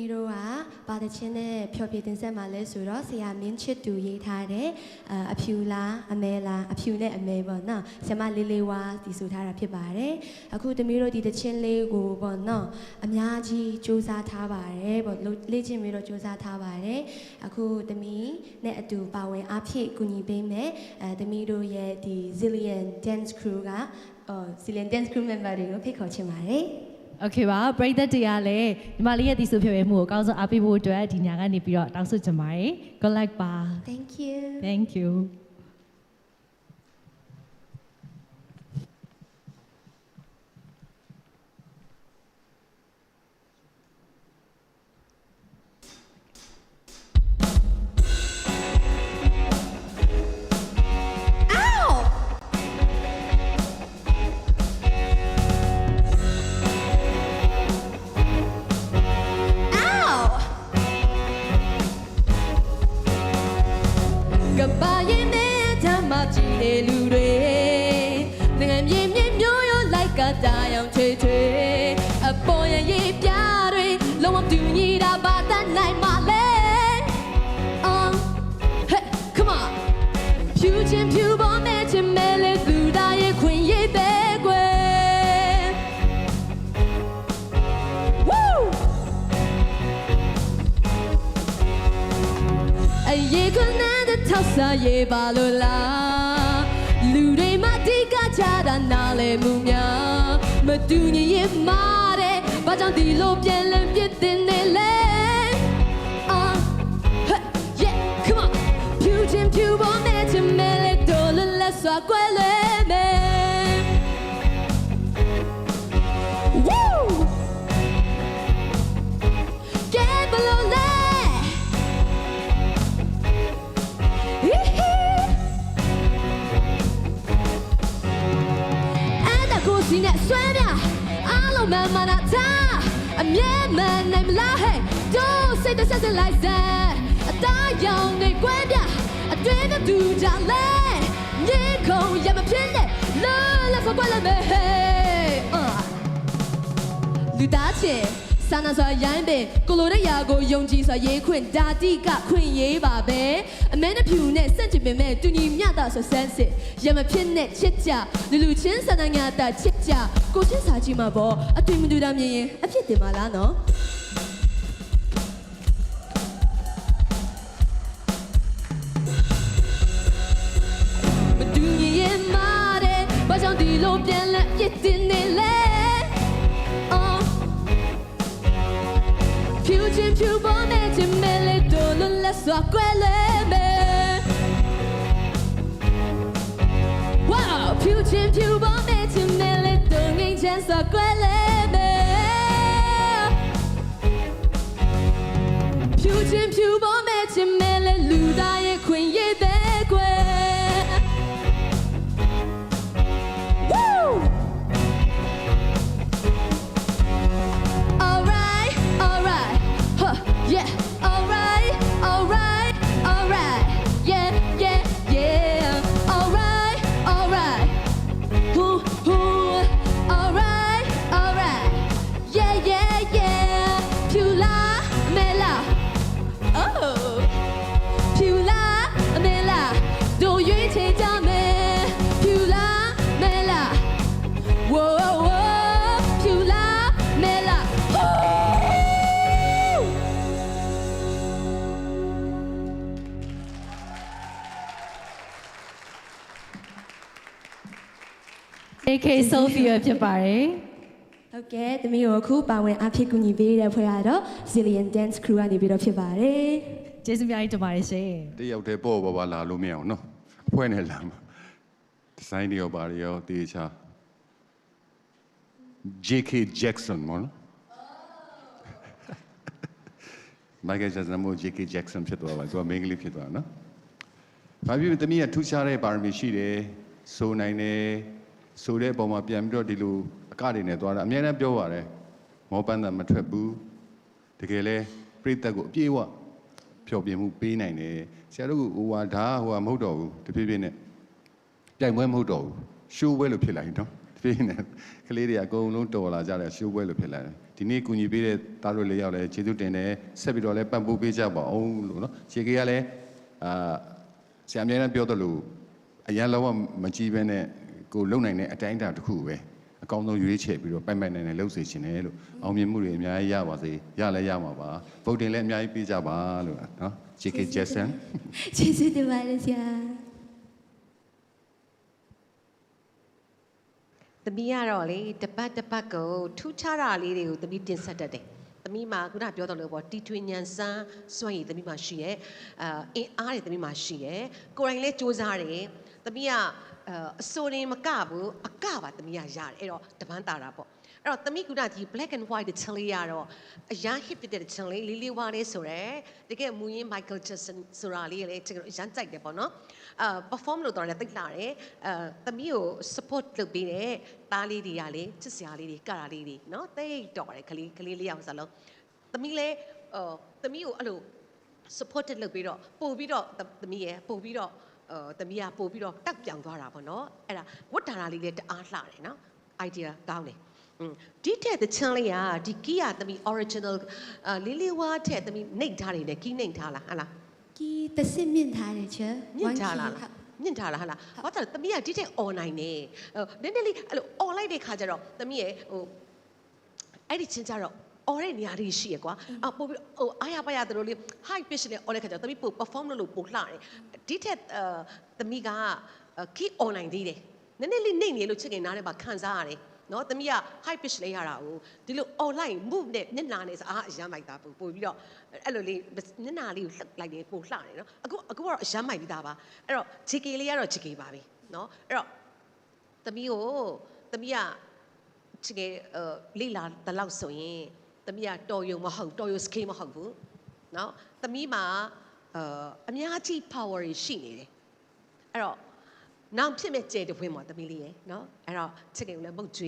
ဒီတို့ကဘာတချင်းနဲ့ဖျော်ဖြေတင်ဆက်မှာလဲဆိုတော့ဆရာမင်းချစ်သူရေးထားတဲ့အအဖြူလားအမဲလားအဖြူနဲ့အမဲပေါ့နော်ဆရာမလေးလေးဝါဒီဆိုထားတာဖြစ်ပါတယ်အခုတမီးတို့ဒီတချင်းလေးကိုပေါ့နော်အများကြီးစူးစမ်းထားပါတယ်ပေါ့လို့လေ့ကျင့်ပြီးတော့စူးစမ်းထားပါတယ်အခုတမီးနဲ့အတူပါဝင်အားဖြည့်ကူညီပေးမယ်အဲတမီးတို့ရဲ့ဒီ Zillion Dance Crew ကအော် Zillion Dance Crew member တွေကိုဖိတ်ခေါ်ချင်ပါတယ် โอเคပါပရိသတ်တွေကလည်းညီမလေးရဲ့ဒီဆိုဖြစ်ရမှုကိုအကောင်းဆုံးအားပေးဖို့အတွက်ဒီညကနေပြီးတော့တောင်းဆိုချင်ပါတယ် good luck ပါ Thank you thank you တာယောင်ချွေချွေအပေါ်ရရေးပြတွေလုံးဝတူညီတာပါတတ်နိုင်မလဲ Um hey come on ဖြူချင်းဖြူပေါ်မဲ့ချင်မဲလေသူသားရဲ့ခွင်ရည်တဲ့ကွယ် Woo! အရေးခွန်းနဲ့ထောက်စားရေးပါလို့လား လူတွေမတိကကြတာနားလဲမှုများမတူညီရင်မာတဲ့ဘာကြောင့်ဒီလိုပြန်လည်ပြစ်တင်နေလဲအာဟဲ့ yeah come on ဖြူချင်းဖြူပေါ်နဲ့ချင်မဲလေတော်လလက်စွာကွယ်လွဲ man man named Lahe. Don't say the sense like that. A die young they gwenda. A dream of do jale. Nico, yeah, my pin it. Love, let's go, let me. Uh. လူသားချင်းစာနာစွာရိုင်းပင်ကိုလိုတဲ့ຢာကိုယုံကြည်စွာရေးခွင့်ဓာတိကခွင့်ရေးပါပဲအမဲနဲ့ဖြူနဲ့စန့်ကျင်ပင်မဲ့တူညီမျှတာဆိုဆန်းစစ်ရမဖြစ်နဲ့ချစ်ကြလူလူချင်းစာနာညာတာချစ်ကြကိုချင်းစာကြည့်မှာပေါ့အတွေ့မတူတာမြင်ရင်အဖြစ်တင်ပါလားနော် စွာကွယ်လဲမယ် Wow ဖြူချင်းဖြူပေါ်နဲ့ချင်မဲလေတော်ငိမ့်ချမ်းစွာကွယ်လဲမယ် AK Sophia ဖြစ်ပါတယ်ဟုတ်ကဲ့သမီးတို့အခုပါဝင်အဖြစ်ကူညီပေးတဲ့ဖွဲ့ရတော့ Zillion Dance Crew ကနေပြီးတော့ဖြစ်ပါတယ်ကျေးဇူးများကြီးတင်ပါတယ်ရှင်တယောက်တည်းပေါ့ပါပါလာလို့မရအောင်နော်အဖွဲ့နဲ့လာမှာဒီဇိုင်းတွေရောပါတွေရောတေချာ JK Jackson မော်နော် Michael Jackson မို့ JK Jackson ဖြစ်သွားပါသူကမင်းကလေးဖြစ်သွားတာနော်ဘာဖြစ်ဖြစ်တမီးကထူးခြားတဲ့ပါရမီရှိတယ်ဆိုနိုင်တယ် ဆိုတဲ့ပုံမှာပြန်ပြီးတော့ဒီလိုအကတွေနဲ့သွားတာအများနဲ့ပြောပါတယ်မောပန်းတာမထွက်ဘူးတကယ်လဲပြိတက်ကိုအပြေးဝဖျော်ပြမှုပေးနိုင်တယ်ဆရာတို့ကဟိုဟာဒါကဟိုဟာမဟုတ်တော့ဘူးတဖြည်းဖြည်းနဲ့ပြိုင်ပွဲမဟုတ်တော့ဘူးရှိုးပွဲလို့ဖြစ်လာရင်နော်တဖေးနေကလေးတွေအကုန်လုံးတော်လာကြတယ်ရှိုးပွဲလို့ဖြစ်လာတယ်ဒီနေ့ကူညီပေးတဲ့သားတို့လေးယောက်လည်းကျေးဇူးတင်တယ်ဆက်ပြီးတော့လည်းပံ့ပိုးပေးကြပါအောင်လို့နော်ခြေကေကလည်းအာဆရာအမြဲတမ်းပြောသလိုအရန်လောကမကြည့်ဘဲနဲ့ ကိုလုံနိုင်တဲ့အတိုင်းအတာတစ်ခုပဲအကောင်းဆုံးရွေးချယ်ပြီးတော့ပိုက်ပိုက်နိုင်နိုင်လှုပ်စေချင်တယ်လို့အောင်မြင်မှုတွေအများကြီးရပါစေရလည်းရမှာပါဗုဒ္ဓင်လည်းအများကြီးပေးကြပါလို့နော် JK Jackson ကျေးဇူးတင်ပါတယ်ဆရာသမီးကတော့လေတပတ်တပတ်ကိုထူးခြားတာလေးတွေကိုသမီးတင်ဆက်တတ်တယ်။သမီးမှာခုနပြောတော့လို့ပေါ့တီထွင်ညံစမ်းစွန့်ရည်သမီးမှာရှိရဲ့အာအင်းအားတွေသမီးမှာရှိရဲ့ကိုယ်တိုင်လည်းစူးစမ်းတယ်။ သမီးကအာအစိုးရင်မကဘူးအကပါသမီးကရတယ်အဲ့တော့တပန်းတာတာပေါ့။အဲ့တော့သမီးကဒီ black and white ချင်လေးရတော့အရန် hit ဖြစ်တဲ့ချင်လေးလေးလေးဝါလေးဆိုရယ်တကယ်မူရင်း Michael Jackson ဆိုတာလေးလေကျွန်တော်အရန်ကြိုက်တယ်ပေါ့နော်အာ perform လို့တော့လည်းတိတ်လာတယ်အာသမီးကို support လုပ်ပေးတဲ့သားလေးတွေကလေချစ်စရာလေးတွေကတာလေးတွေနော်တိတ်တော်တယ်ကလေးကလေးလေးအောင်စလုံးသမီးလည်းအာသမီးကိုအဲ့လို supported လုပ်ပြီးတော့ပို့ပြီးတော့သမီးရယ်ပို့ပြီးတော့အာ သမီးကပို့ပြီးတော့တက်ပြောင်သွားတာပေါ့နော်အဲ့ဒါဝတ်တာလာလေးလည်းတအားလှတယ်နော် idea ကောင်းတယ်อืมဒီထက်တချမ်းလေးကဒီကီးရသမီး original အာလေးလေးဝါထက်သမီးနှိပ်ထားတယ်နဲ့ကီးနှိပ်ထားလားဟဟလားဒီတဆင့်မြင့်ထားတယ်ချေမြင့်ထားလားမြင့်ထားလားဟလားဘာသာလဲသမီးကဒီတဲ့ online နေဟိုနည်းနည်းလေးအဲ့လို online တဲ့ခါကျတော့သမီးရဲ့ဟိုအဲ့ဒီချင်းကြတော့ အော်တဲ့နေရာတွေရှိရကွာအပို့ပြီးဟိုအားရပါရသူတို့လေး high pitch နဲ့အော်တဲ့ခါကျတော့သမီးပို့ perform လုပ်လို့ပို့လှတယ်ဒီထက်အာသမီးက key online သေးတယ်နည်းနည်းလေးနှိမ့်နေလို့ချစ်ခင်နားနဲ့ပါခံစားရတယ်နော်သမီးက high pitch လေးရတာကိုဒီလို online move နဲ့မျက်နှာနဲ့ဆိုအားအရမ်းမိုက်တာပို့ပို့ပြီးတော့အဲ့လိုလေးမျက်နှာလေးကိုလှုပ်လိုက်တယ်ပို့လှတယ်နော်အခုအခုကတော့အရမ်းမိုက်ပြီးသားပါအဲ့တော့ JK လေးကတော့ JK ပါပြီနော်အဲ့တော့သမီးကိုသမီးကချစ်ကဲ呃လိလာတလောက်ဆိုရင် သမီးကတော်ယုံမဟုတ်တော်ယုံစကေးမဟုတ်ဘူးเนาะသမီးမှာ呃အများကြီး power တွေရှိနေတယ်အဲ့တော့နောက်ဖြစ်မဲ့ကြဲတဝင်းပေါ့သမီးလေးရယ်เนาะအဲ့တော့ချစ်ကဲကိုလည်းမုတ်ကျွေး